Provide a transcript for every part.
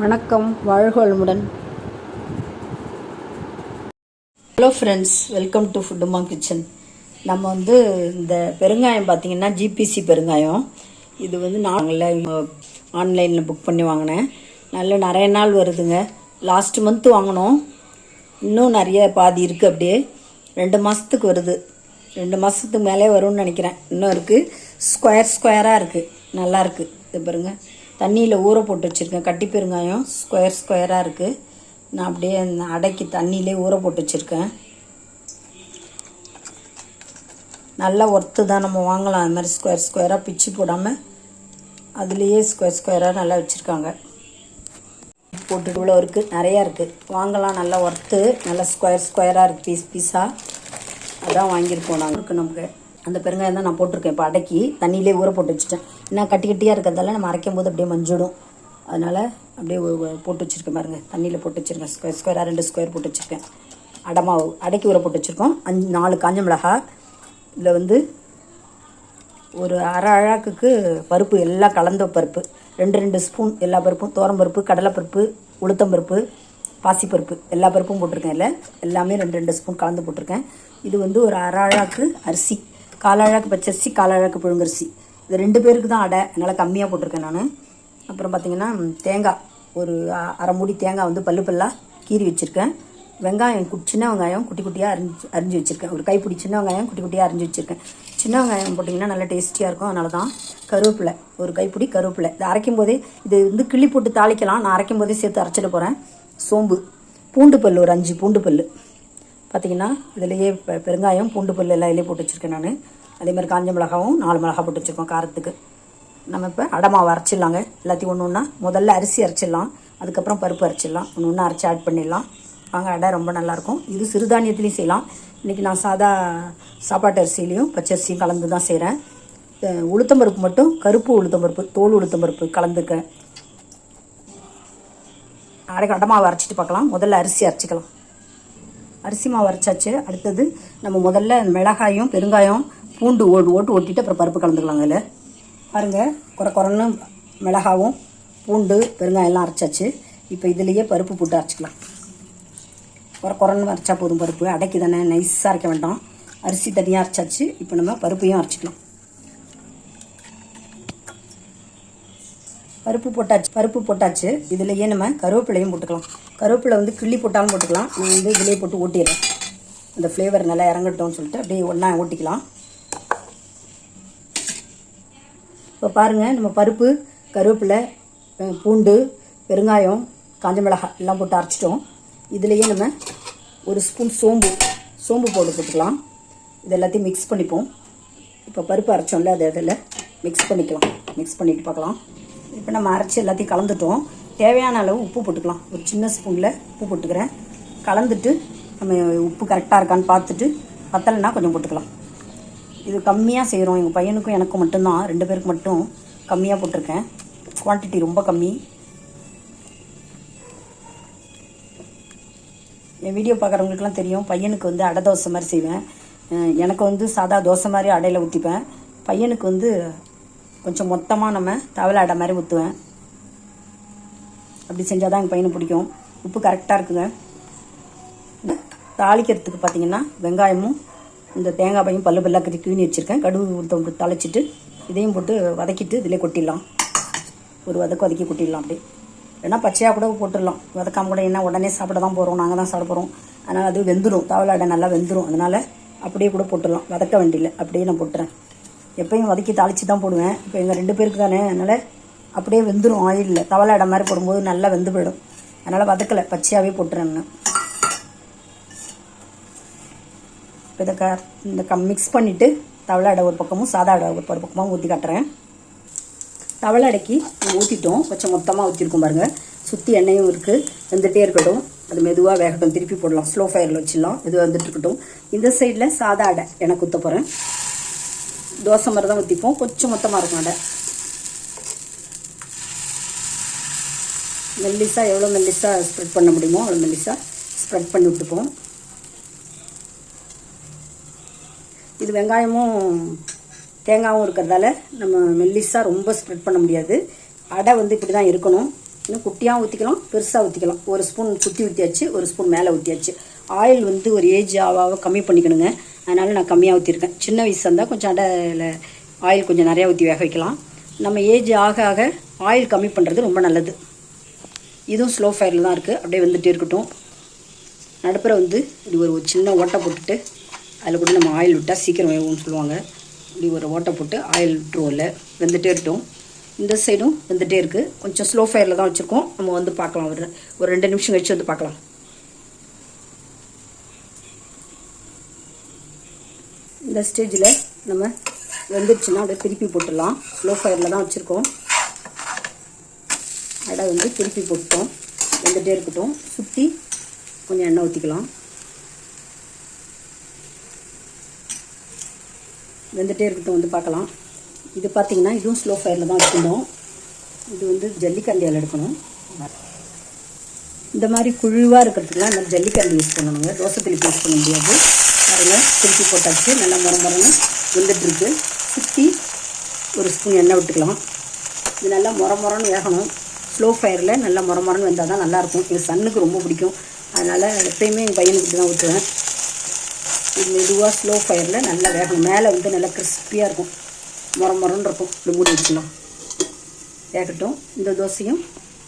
வணக்கம் வாழ்க வளமுடன் ஹலோ ஃப்ரெண்ட்ஸ் வெல்கம் டு ஃபுட்டுமா கிச்சன் நம்ம வந்து இந்த பெருங்காயம் பார்த்தீங்கன்னா ஜிபிசி பெருங்காயம். இது வந்து நாங்கள ஆன்லைனில் புக் பண்ணி வாங்கினேன். நல்ல நிறைய நாள் வருதுங்க. லாஸ்ட் மந்த்து வாங்கினோம். இன்னும் நிறைய பாதி இருக்குது அப்படியே. ரெண்டு மாதத்துக்கு வருது. ரெண்டு மாதத்துக்கு மேலே வரும்னு நினைக்கிறேன். இன்னும் இருக்குது ஸ்கொயர் ஸ்கொயராக இருக்குது நல்லா இருக்குது இது பாருங்கள் தண்ணியில் ஊற போட்டு வச்சுருக்கேன். கட்டி பெருங்காயம் ஸ்கொயர் ஸ்கொயராக இருக்குது நான் அப்படியே அடைக்கி தண்ணியிலே ஊற போட்டு வச்சுருக்கேன். நல்லா ஒர்த்து தான் நம்ம வாங்கலாம். அது மாதிரி ஸ்கொயர் ஸ்கொயராக பிச்சு போடாமல் அதுலேயே ஸ்கொயர் ஸ்கொயராக நல்லா வச்சுருக்காங்க. போட்டுட்டு இவ்வளோ இருக்குது நிறையா இருக்குது வாங்கலாம். நல்லா ஒர்த்து நல்லா ஸ்கொயர் ஸ்கொயராக இருக்குது பீஸ் பீஸாக அதான் வாங்கியிருக்கோம் நாங்கள் இருக்குது நமக்கு. அந்த பெருங்காயம் தான் நான் போட்டிருக்கேன். இப்போ அடக்கி தண்ணியிலே ஊற போட்டு வச்சுட்டேன். இன்னும் கட்டி கட்டியாக இருக்கிறதால நம்ம அரைக்கும் போது அப்படியே மஞ்சிடும். அதனால் அப்படியே போட்டு வச்சுருக்கேன் பாருங்க. தண்ணியில் போட்டு வச்சுருக்கேன். ஸ்கொயர் ஸ்கொயராக ரெண்டு ஸ்கொயர் போட்டு வச்சுருக்கேன். அடமாவு அடக்கி ஊற போட்டு வச்சுருக்கோம். அஞ்சு நாலு காஞ்ச மிளகா. இதில் வந்து ஒரு அரை அழாக்குக்கு பருப்பு எல்லாம் கலந்த பருப்பு. ரெண்டு ரெண்டு ஸ்பூன் எல்லா பருப்பும். பருப்பு கடலைப்பருப்பு உளுத்தம்பருப்பு பாசிப்பருப்பு எல்லா பருப்பும் போட்டிருக்கேன் இல்லை எல்லாமே ரெண்டு ரெண்டு ஸ்பூன் கலந்து போட்டிருக்கேன். இது வந்து ஒரு அரை அழாக்கு அரிசி. கால் பச்சரிசி கால் புழுங்கரிசி இது ரெண்டு பேருக்கு தான் அடை. அதனால் கம்மியாக போட்டிருக்கேன் நான். அப்புறம் பார்த்தீங்கன்னா தேங்காய். ஒரு அரை மூடி தேங்காய் வந்து பல்லு பல்லாக கீறி வச்சுருக்கேன். வெங்காயம் சின்ன வெங்காயம் குட்டி குட்டியாக அரிஞ்சு அரிஞ்சு வச்சுருக்கேன். ஒரு கைப்பிடி சின்ன வெங்காயம் குட்டி குட்டியாக அரிஞ்சு வச்சுருக்கேன். சின்ன வெங்காயம் போட்டிங்கன்னா நல்லா டேஸ்டியாக இருக்கும். அதனால தான் கருவேப்பிலை ஒரு கைப்பிடி கருவேப்பிலை. இது அரைக்கும் போதே இது வந்து கிள்ளி போட்டு தாளிக்கலாம். நான் அரைக்கும் போதே சேர்த்து அரைச்சிட போகிறேன் சோம்பு பூண்டு பல் ஒரு அஞ்சு பூண்டு பல் பார்த்தீங்கன்னா இதுலேயே பெருங்காயம் பூண்டு பல் எல்லாம் இதிலே போட்டு வச்சுருக்கேன் நான். அதே மாதிரி காஞ்ச மிளகாவும் நாலு மிளகா போட்டு வச்சுருக்கோம் காரத்துக்கு. நம்ம இப்போ அடமாவை அரைச்சிடலாங்க. எல்லாத்தையும் ஒன்று ஒன்றா முதல்ல அரிசி அரைச்சிடலாம். அதுக்கப்புறம் பருப்பு அரைச்சிடலாம். ஒன்று ஒன்றா அரைச்சி ஆட் பண்ணிடலாம். வாங்க அடை ரொம்ப நல்லாயிருக்கும் இது சிறுதானியத்துலேயும் செய்யலாம். இன்றைக்கி நான் சாதா சாப்பாட்டு அரிசிலையும் பச்சரிசியும் கலந்து தான் செய்கிறேன் உளுத்தம்பருப்பு மட்டும் கருப்பு உளுத்தம்பருப்பு தோல் உளுத்தம்பருப்பு கலந்துக்க அடை அடமாவை அரைச்சிட்டு பார்க்கலாம். முதல்ல அரிசி அரைச்சிக்கலாம். அரிசி மாவு அரைச்சாச்சு. அடுத்தது நம்ம முதல்ல மிளகாயும் பெருங்காயம் பூண்டு ஓடு ஓட்டு ஓட்டிட்டு அப்புறம் பருப்பு கலந்துக்கலாங்க அதில். பாருங்கள் குறை குறைன்னு மிளகாவும் பூண்டு பெருங்காயம் எல்லாம் அரைச்சாச்சு. இப்போ இதுலேயே பருப்பு போட்டு அரைச்சிக்கலாம். குறை குறைன்னு அரைச்சா போதும் பருப்பு. அடைக்கு தானே நைஸாக அரைக்க வேண்டாம். அரிசி தனியாக அரைச்சாச்சு. இப்போ நம்ம பருப்பையும் அரைச்சிக்கலாம். பருப்பு போட்டாச்சு பருப்பு போட்டாச்சு. இதுலேயே நம்ம கருவேப்பிலையும் போட்டுக்கலாம். கருவேப்பிலை வந்து கிள்ளி போட்டாலும் போட்டுக்கலாம். நான் வந்து இதிலே போட்டு ஓட்டிடுறேன். அந்த ஃப்ளேவர் நல்லா இறங்கட்டும்னு சொல்லிட்டு அப்படியே ஒன்றா ஓட்டிக்கலாம். இப்போ பாருங்கள் நம்ம பருப்பு கருவேப்பிலை பூண்டு பெருங்காயம் காஞ்ச மிளகாய் எல்லாம் போட்டு அரைச்சிட்டோம். இதுலேயே நம்ம ஒரு ஸ்பூன் சோம்பு சோம்பு பவுடர் போட்டுக்கலாம். இது எல்லாத்தையும் மிக்ஸ் பண்ணிப்போம். இப்போ பருப்பு அரைச்சோம்ல அதை அதில் மிக்ஸ் பண்ணிக்கலாம். மிக்ஸ் பண்ணிட்டு பார்க்கலாம். இப்போ நம்ம அரைச்சி எல்லாத்தையும் கலந்துட்டோம். தேவையான அளவு உப்பு போட்டுக்கலாம். ஒரு சின்ன ஸ்பூனில் உப்பு போட்டுக்கிறேன். கலந்துட்டு நம்ம உப்பு கரெக்டாக இருக்கான்னு பார்த்துட்டு பத்தலைன்னா கொஞ்சம் போட்டுக்கலாம். இது கம்மியாக செய்கிறோம் எங்கள் பையனுக்கும் எனக்கும் மட்டும்தான். ரெண்டு பேருக்கு மட்டும் கம்மியாக போட்டிருக்கேன். குவான்டிட்டி ரொம்ப கம்மி. என் வீடியோ பார்க்குறவங்களுக்குலாம் தெரியும். பையனுக்கு வந்து அடை தோசை மாதிரி செய்வேன். எனக்கு வந்து சாதா தோசை மாதிரி அடையில் ஊற்றிப்பேன் பையனுக்கு வந்து கொஞ்சம் மொத்தமாக நம்ம தவளை அடை மாதிரி ஊற்றுவேன் அப்படி செஞ்சால் தான் எங்கள் பையனை பிடிக்கும். உப்பு கரெக்டாக இருக்குங்க. தாளிக்கிறதுக்கு பார்த்தீங்கன்னா வெங்காயமும் இந்த தேங்காய் பையும் பல்லு பல்லாக கறி கிளீனி வச்சுருக்கேன். கடுகு உளுத்தம் தாளிச்சிட்டு இதையும் போட்டு வதக்கிட்டு இதிலே கொட்டிடலாம். ஒரு வதக்கு வதக்கி கொட்டிடலாம் அப்படியே. இல்லைன்னா பச்சையாக கூட போட்டுடலாம். வதக்காம கூட என்ன உடனே சாப்பிட தான் போகிறோம் நாங்கள் தான் சாப்பிட போகிறோம் அதனால் அது வெந்துடும் தவளை அடை நல்லா வெந்துடும் அதனால் அப்படியே கூட போட்டுடலாம். வதக்க வேண்டியில்லை. அப்படியே நான் போட்டுறேன். எப்பயும் வதக்கி தாளித்து தான் போடுவேன். இப்போ எங்கள் ரெண்டு பேருக்கு தானே. அதனால் அப்படியே வெந்துடும் ஆயிலில். தவளை அடை மாதிரி போடும்போது நல்லா வெந்து போயிடும். அதனால் வதக்கலை. பச்சையாகவே போட்டுறேன் நான். இப்போ இதை க இந்த க மிக்ஸ் பண்ணிவிட்டு தவளை அடை ஒரு பக்கமும் சாதா அடை ஒரு பக்கமும் ஊற்றி காட்டுறேன். தவளை அடைக்கி ஊற்றிட்டோம் கொஞ்சம் மொத்தமாக ஊற்றிருக்கோம் பாருங்கள் சுற்றி எண்ணெயும் இருக்குது வெந்துகிட்டே இருக்கட்டும். அது மெதுவாக வேகட்டும். திருப்பி போடலாம். ஸ்லோ ஃபயரில் வச்சிடலாம். இது வந்துட்டு இருக்கட்டும். இந்த சைடில் சாதா அடை எனக்கு ஊற்ற போகிறேன் தோசை மாதிரி தான் ஊற்றிப்போம் கொஞ்சம் மொத்தமாக இருக்கும் அடை. மெல்லிஸாக எவ்வளோ மெல்லிஸாக ஸ்ப்ரெட் பண்ண முடியுமோ அவ்வளோ மெல்லிஸாக ஸ்ப்ரெட் பண்ணி விட்டுப்போம். இது வெங்காயமும் தேங்காயும் இருக்கிறதால நம்ம மெல்லிஸாக ரொம்ப ஸ்ப்ரெட் பண்ண முடியாது. அடை வந்து இப்படி தான் இருக்கணும். இன்னும் குட்டியாக ஊற்றிக்கலாம் பெருசாக ஊற்றிக்கலாம் ஒரு ஸ்பூன் குட்டி ஊற்றியாச்சு ஒரு ஸ்பூன் மேலே ஊற்றியாச்சு ஆயில் வந்து ஒரு ஏஜ் ஆவாக கம்மி பண்ணிக்கணுங்க. அதனால் நான் கம்மியாக ஊற்றிருக்கேன் சின்ன வயசு இருந்தால் கொஞ்சம் அடையில் ஆயில் கொஞ்சம் நிறையா ஊற்றி வேக வைக்கலாம். நம்ம ஏஜ் ஆக ஆக ஆயில் கம்மி பண்ணுறது ரொம்ப நல்லது. இதுவும் ஸ்லோ ஃபயரில் தான் இருக்குது அப்படியே வந்துகிட்டே இருக்கட்டும். நடுப்புற வந்து இப்படி ஒரு சின்ன ஓட்டை போட்டுட்டு அதில் கூட நம்ம ஆயில் விட்டால் சீக்கிரம் வேகும்னு சொல்லுவாங்க. இப்படி ஒரு ஓட்டை போட்டு ஆயில் விட்டுருவோம்ல. வெந்துகிட்டே இருக்கட்டும். இந்த சைடும் வந்துகிட்டே இருக்குது கொஞ்சம் ஸ்லோ ஃபயரில் தான் வச்சுருக்கோம். நம்ம வந்து பார்க்கலாம். ஒரு ஒரு ரெண்டு நிமிஷம் கழிச்சு வந்து பார்க்கலாம். இந்த ஸ்டேஜில் நம்ம வெந்துருச்சுன்னா அப்படியே திருப்பி போட்டுடலாம். ஸ்லோ ஃபயரில் தான் வச்சுருக்கோம். அடை வந்து திருப்பி போட்டோம் வெந்துகிட்டே இருக்கட்டும். சுற்றி கொஞ்சம் எண்ணெய் ஊற்றிக்கலாம் வெந்துகிட்டே இருக்கட்டும். வந்து பார்க்கலாம். இது பார்த்தீங்கன்னா இதுவும் ஸ்லோ ஃபயரில் தான் வச்சுருந்தோம் இது வந்து ஜல்லிக்கண்டியால் எடுக்கணும். இந்த மாதிரி குழுவாக இருக்கிறதுக்குலாம் நம்ம ஜல்லிக்கண்டி யூஸ் பண்ணணுங்க. தோசை திருப்பி யூஸ் பண்ண முடியாது. அதில் திருப்பி போட்டாச்சு. நல்லா முறை முறைன்னு வெந்துட்டுருக்கு. சுற்றி ஒரு ஸ்பூன் எண்ணெய் விட்டுக்கலாம். இது நல்லா முறை முறைன்னு வேகணும். ஸ்லோ ஃபயரில் நல்லா முறை முறைன்னு வந்தால் தான் நல்லாயிருக்கும். எங்கள் சன்னுக்கு ரொம்ப பிடிக்கும். அதனால் எப்பயுமே எங்கள் பையனுக்கு தான் ஊற்றுவேன் இது மெதுவாக ஸ்லோ ஃபயரில் நல்லா வேகணும். மேலே வந்து நல்லா கிறிஸ்பியாக இருக்கும். மொரம் முறைன்னு இருக்கும். இப்படி மூடி வச்சுக்கலாம். வேகட்டும். இந்த தோசையும்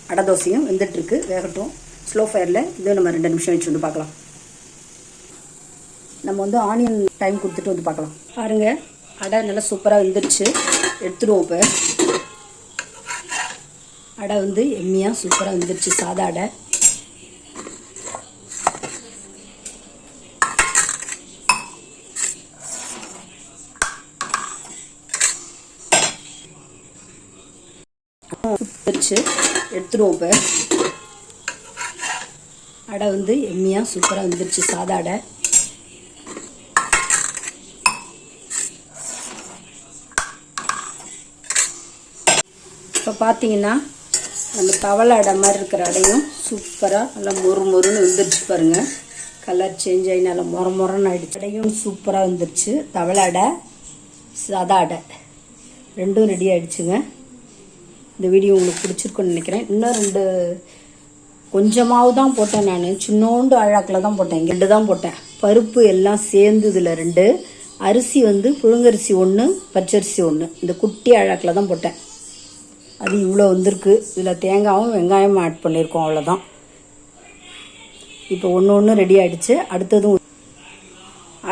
அடை தோசையும் வெந்துட்டுருக்கு. வேகட்டும். ஸ்லோ ஃபயரில் இது நம்ம ரெண்டு நிமிஷம் வச்சு வந்து பார்க்கலாம். நம்ம வந்து ஆனியன் டைம் கொடுத்துட்டு வந்து பார்க்கலாம். பாருங்க. அடை நல்லா சூப்பராக வெந்துருச்சு. எடுத்துடுவோம் இப்போ. அடை வந்து எம்மியாக சூப்பராக வந்துருச்சு. சாதா அடை. வச்சு எடுத்துருவோம் இப்போ. அடை வந்து எம்மியாக சூப்பராக வந்துருச்சு சாதா அடை. இப்போ பார்த்தீங்கன்னா அந்த தவளை அடை மாதிரி இருக்கிற அடையும் சூப்பராக நல்லா மொறு மொறுன்னு வந்துருச்சு பாருங்க. கலர் சேஞ்ச் ஆகி நல்லா மொர மொரன்னு ஆகிடுச்சு அடையும் சூப்பராக வந்துருச்சு தவளை அடை சாதா அடை. ரெண்டும் ரெடி ஆகிடுச்சுங்க இந்த வீடியோ உங்களுக்கு பிடிச்சிருக்குன்னு நினைக்கிறேன். இன்னும் ரெண்டு கொஞ்சமாவது தான் போட்டேன் நான். சின்னோண்டு அழாக்கில் தான் போட்டேன். ரெண்டு தான் போட்டேன். பருப்பு எல்லாம் சேர்ந்து இதில் ரெண்டு. அரிசி வந்து புழுங்கரிசி ஒன்று பச்சரிசி ஒன்று இந்த குட்டி அழாக்கில் தான் போட்டேன். அது இவ்வளோ வந்திருக்கு. இதில் தேங்காயும் வெங்காயமும் ஆட் பண்ணியிருக்கோம் அவ்வளோதான் இப்போ ஒன்று ஒன்று ரெடி ஆகிடுச்சு அடுத்ததும்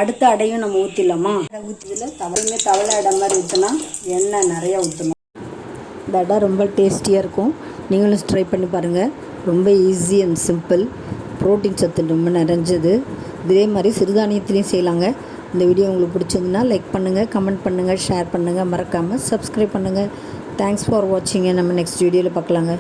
அடுத்த அடையும் நம்ம ஊற்றிடலாமா அடை ஊற்றிதில் தவளையுமே தவளை அடை மாதிரி ஊற்றினா எண்ணெய் நிறையா ஊற்றணும் இந்த ரொம்ப டேஸ்டியாக இருக்கும். நீங்களும் ட்ரை பண்ணி பாருங்கள் ரொம்ப ஈஸி அண்ட் சிம்பிள் ப்ரோட்டீன் சத்து ரொம்ப நிறைஞ்சது. இதே மாதிரி சிறுதானியத்துலேயும் செய்யலாங்க. இந்த வீடியோ உங்களுக்கு பிடிச்சிருந்துன்னா லைக் பண்ணுங்கள் கமெண்ட் பண்ணுங்கள் ஷேர் பண்ணுங்கள் மறக்காமல் சப்ஸ்கிரைப் பண்ணுங்கள் தேங்க்ஸ் ஃபார் வாட்சிங்க நம்ம நெக்ஸ்ட் வீடியோவில் பார்க்கலாங்க.